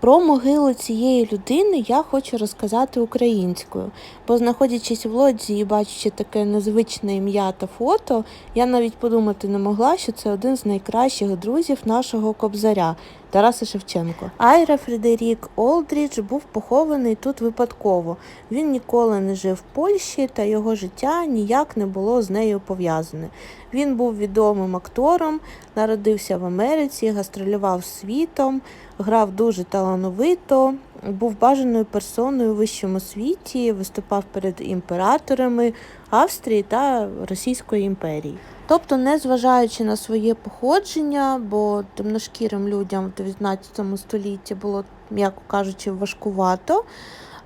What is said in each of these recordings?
Про могилу цієї людини я хочу розказати українською, бо знаходячись в лодзі і бачачи таке незвичне ім'я та фото, я навіть подумати не могла, що це один з найкращих друзів нашого кобзаря Тараса Шевченко. Айра Фредерік Олдрідж був похований тут випадково. Він ніколи не жив в Польщі, та його життя ніяк не було з нею пов'язане. Він був відомим актором, народився в Америці, гастролював світом, грав дуже талановито, був бажаною персоною у вищому світі, виступав перед імператорами Австрії та Російської імперії. Тобто, незважаючи на своє походження, бо темношкірим людям в 19 столітті було, м'яко кажучи, важкувато.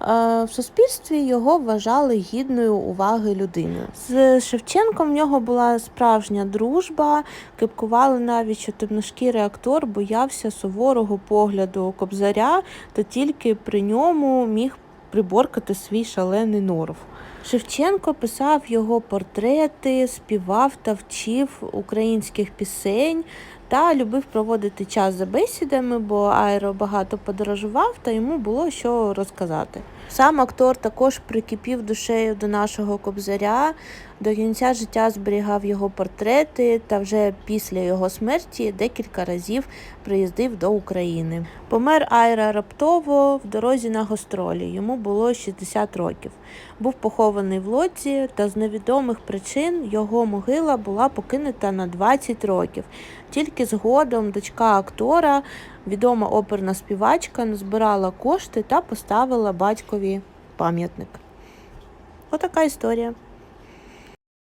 е, В суспільстві його вважали гідною уваги людиною. З Шевченком в нього була справжня дружба. Кипкували навіть, що темношкірий актор боявся суворого погляду кобзаря, та тільки при ньому міг приборкати свій шалений норов. Шевченко писав його портрети, співав та вчив українських пісень та любив проводити час за бесідами, бо Айро багато подорожував та йому було що розказати. Сам актор також прикипів душею до нашого кобзаря, до кінця життя зберігав його портрети та вже після його смерті декілька разів приїздив до України. Помер Айра раптово в дорозі на гастролі. Йому було 60 років. Був похований в лодзі, та з невідомих причин його могила була покинута на 20 років. Тільки згодом дочка актора, відома оперна співачка, назбирала кошти та поставила батькові пам'ятник. Отака історія.